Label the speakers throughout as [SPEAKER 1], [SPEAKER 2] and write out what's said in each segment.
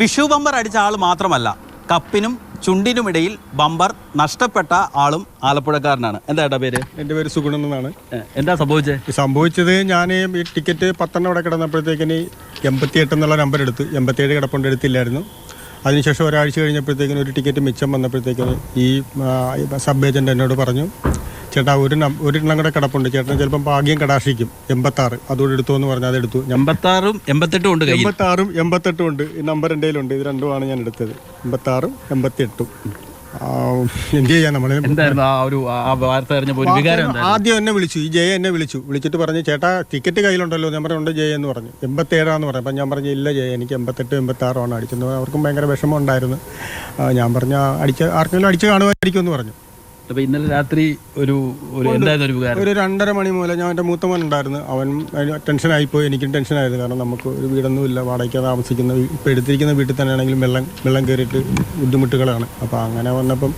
[SPEAKER 1] Vishu bumper അടിച്ച ആൾ മാത്രമല്ല കപ്പിനും ചുണ്ടിനുമിടയിൽ bumper നഷ്ടപ്പെട്ട ആളും ആലപ്പുഴക്കാരനാണ്. എന്താ ഏട്ടാ പേര്?
[SPEAKER 2] എന്റെ പേര് സുഗുണൻ എന്നാണ്.
[SPEAKER 1] എന്താ
[SPEAKER 2] സംഭവിച്ചത് സംഭവിച്ചത് ഞാൻ ഈ ടിക്കറ്റ് പത്തെണ്ണം അവിടെ കിടന്നപ്പോഴത്തേക്കിന് എൺപത്തിയെട്ട് എന്നുള്ള നമ്പർ എടുത്ത്. എൺപത്തിയേഴ് കിടപ്പുണ്ട് എടുത്തില്ലായിരുന്നു. അതിനുശേഷം ഒരാഴ്ച കഴിഞ്ഞപ്പോഴത്തേക്കിന് ഒരു ടിക്കറ്റ് മിച്ചം വന്നപ്പോഴത്തേക്കിന് ഈ സബ് ഏജന്റ് എന്നോട് പറഞ്ഞു ചേട്ടാ ഒരു ഒരു ഒരെണ്ണം കൂടെ കിടപ്പുണ്ട് ചേട്ടൻ ചിലപ്പം ഭാഗ്യം കടാക്ഷിക്കും എൺപത്താറ്. അതുകൂടെ എടുത്തു എന്ന് പറഞ്ഞാൽ അത് എടുത്തു.
[SPEAKER 1] എൺപത്താറും എൺപത്തെട്ടും ഉണ്ട്
[SPEAKER 2] എൺപത്താറും എൺപത്തെട്ടും ഉണ്ട്. ഈ നമ്പർ എന്റെ കയ്യിലുണ്ട്. ഇത് രണ്ടുമാണ് ഞാൻ എടുത്തത്. എൺപത്താറും ആറും എൺപത്തി എന്ത് ചെയ്യാൻ നമ്മൾ ആദ്യം എന്നെ വിളിച്ചു. ഈ ജയ എന്നെ വിളിച്ചു. വിളിച്ചിട്ട് പറഞ്ഞു ചേട്ടാ ടിക്കറ്റ് കയ്യിലുണ്ടല്ലോ. ഞാൻ പറഞ്ഞു ഉണ്ട് ജയ എന്ന് പറഞ്ഞു. എൺപത്തേഴാന്ന് പറഞ്ഞു. അപ്പം ഞാൻ പറഞ്ഞു ഇല്ല ജയ എനിക്ക് എൺപത്തെട്ട് എൺപത്താറാണ് അടിച്ചത് അവർക്കും ഭയങ്കര വിഷമം ഉണ്ടായിരുന്നു. ഞാൻ പറഞ്ഞ അടിച്ച ആർക്കെങ്കിലും അടിച്ച് കാണുമായിരിക്കും എന്ന് പറഞ്ഞു.
[SPEAKER 1] അപ്പൊ ഇന്നലെ രാത്രി ഒരു ഒരു എന്തായിരുന്നു ഒരു വികാരം
[SPEAKER 2] ഒരു രണ്ടര മണി മുതൽ ഞാൻ എന്റെ മൂത്തമോൻ ഉണ്ടായിരുന്നു അവൻ ടെൻഷൻ ആയിപ്പോയി. എനിക്കും ടെൻഷൻ ആയിരുന്നു. കാരണം നമുക്ക് ഒരു വീടൊന്നും ഇല്ല. വാടകയ്ക്ക് താമസിക്കുന്ന ഇപ്പൊ ഇപ്പോൾ എടുത്തിരിക്കുന്ന വീട്ടിൽ തന്നെയാണെങ്കിലും വെള്ളം വെള്ളം കയറിയിട്ട് ബുദ്ധിമുട്ടുകളാണ്. അപ്പോൾ അങ്ങനെ വന്നപ്പം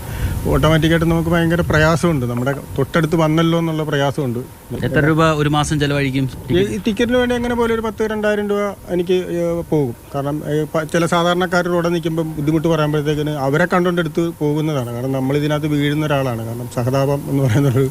[SPEAKER 2] ഓട്ടോമാറ്റിക്കായിട്ട് നമുക്ക് ഭയങ്കര പ്രയാസമുണ്ട്. നമ്മുടെ തൊട്ടടുത്ത് വന്നല്ലോ എന്നുള്ള പ്രയാസമുണ്ട്.
[SPEAKER 1] എത്ര രൂപ ഒരു മാസം ചെലവഴിക്കും
[SPEAKER 2] ഈ ടിക്കറ്റിന് വേണ്ടി അങ്ങനെ പോലെ ഒരു പത്ത് രണ്ടായിരം രൂപ എനിക്ക് പോകും. കാരണം ചില സാധാരണക്കാർ റോഡിൽ നിൽക്കുമ്പോൾ ബുദ്ധിമുട്ട് പറയുമ്പോഴത്തേക്കിന് അവരെ കണ്ടുകൊണ്ടെടുത്ത് പോകുന്നതാണ്. കാരണം നമ്മൾ ഇതിനകത്ത് വീഴുന്ന ഒരാളാണ്. കാരണം സഹതാപം എന്ന് പറയുന്നൊരു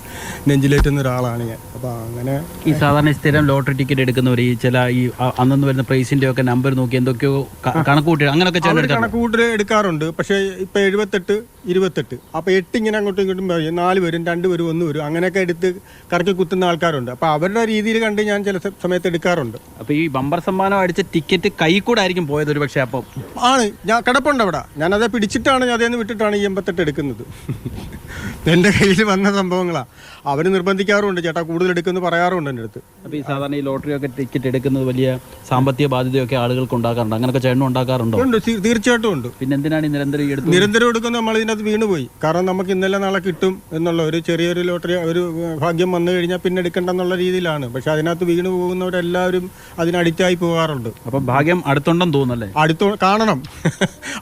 [SPEAKER 2] നെഞ്ചിലേറ്റുന്ന ഒരാളാണ് ഞാൻ. അപ്പോൾ അങ്ങനെ
[SPEAKER 1] ഈ സാധാരണ സ്ഥിരം ലോട്ടറി ടിക്കറ്റ് എടുക്കുന്നവർ ഈ ചില ഈ അന്നു വരുന്ന പ്രൈസിന്റെ ഒക്കെ നമ്പർ നോക്കി എന്തൊക്കെയോ കണക്കൂട്ടി കണക്ക് കൂട്ടി അങ്ങനെയൊക്കെ
[SPEAKER 2] അവർ
[SPEAKER 1] ചേർന്ന്
[SPEAKER 2] കണക്ക് കൂട്ടൽ എടുക്കാറുണ്ട്. പക്ഷേ ഇപ്പം എഴുപത്തെട്ട് ഇരുപത്തെട്ട്. അപ്പോൾ എട്ട് ഇങ്ങനെ അങ്ങോട്ടും ഇങ്ങോട്ടും പറയും നാല് വരും രണ്ട് വരും ഒന്ന് വരും അങ്ങനെയൊക്കെ എടുത്ത് കറക്കി കുത്തുന്ന ആൾക്കാരുണ്ട്. അപ്പോൾ അവരുടെ രീതിയിൽ കണ്ട് ഞാൻ ചില സമയത്ത് എടുക്കാറുണ്ട്.
[SPEAKER 1] അപ്പോൾ ഈ ബമ്പർ സമ്മാനം അടിച്ച ടിക്കറ്റ് കൈ കൂടെ ആയിരിക്കും പോയത് ഒരു പക്ഷേ അപ്പം?
[SPEAKER 2] ആണ്. ഞാൻ കിടപ്പുണ്ട് അവിടെ. ഞാനത് പിടിച്ചിട്ടാണ് അതേന്ന് വിട്ടിട്ടാണ് ഈ എൺപത്തെട്ട് എടുക്കുന്നത്. എന്റെ കയ്യിൽ വന്ന സംഭവങ്ങളാണ് അവർ നിർബന്ധിക്കാറുണ്ട് ചേട്ടാ കൂടുതൽ എടുക്കുമെന്ന് പറയാറുണ്ട് എന്റെ അടുത്ത്.
[SPEAKER 1] അപ്പോൾ ഈ സാധാരണ ഈ ലോട്ടറി ഒക്കെ ടിക്കറ്റ് എടുക്കുന്നത് വലിയ സാമ്പത്തിക ബാധ്യതയൊക്കെ ആളുകൾക്ക് ഉണ്ടാക്കാറുണ്ട്. അങ്ങനെയൊക്കെ ചേട്ടനും ഉണ്ടാക്കാറുണ്ടോ?
[SPEAKER 2] ഉണ്ട്. തീർച്ചയായിട്ടും ഉണ്ട്.
[SPEAKER 1] പിന്നെ എന്തിനാണ് ഈ നിരന്തരം
[SPEAKER 2] നിരന്തരം എടുക്കുന്നത് നമ്മൾ ഇതിനകത്ത് വീണുപോയി. കാരണം നമുക്ക് ഇന്നലെ നാളെ കിട്ടും എന്നുള്ള ഒരു ചെറിയൊരു ലോട്ടറി ഒരു ഭാഗ്യം വന്നു കഴിഞ്ഞാൽ പിന്നെ എടുക്കണ്ടെന്നുള്ള രീതിയിലാണ്. പക്ഷെ അതിനകത്ത് വീണു പോകുന്നവരെല്ലാവരും അതിന് അഡിക്റ്റായി പോകാറുണ്ട്.
[SPEAKER 1] അപ്പൊ ഭാഗ്യം അടുത്തുണ്ടെന്ന് തോന്നുന്നല്ലേ?
[SPEAKER 2] അടുത്ത കാണണം.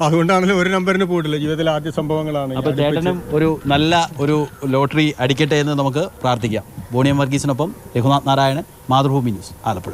[SPEAKER 2] അതുകൊണ്ടാണല്ലോ ഒരു നമ്പറിന് പോയിട്ടില്ല ജീവിതത്തിലെ ആദ്യ സംഭവങ്ങളാണ്
[SPEAKER 1] അപ്പോൾ ചേട്ടനും ഒരു നല്ല ഒരു ലോട്ടറി അടിക്കട്ടെ എന്ന് നമുക്ക് പ്രാർത്ഥിക്കാം. ബോണിയം വർഗീസിനൊപ്പം രഘുനാഥ് നാരായണൻ മാതൃഭൂമി ന്യൂസ് ആലപ്പുഴ.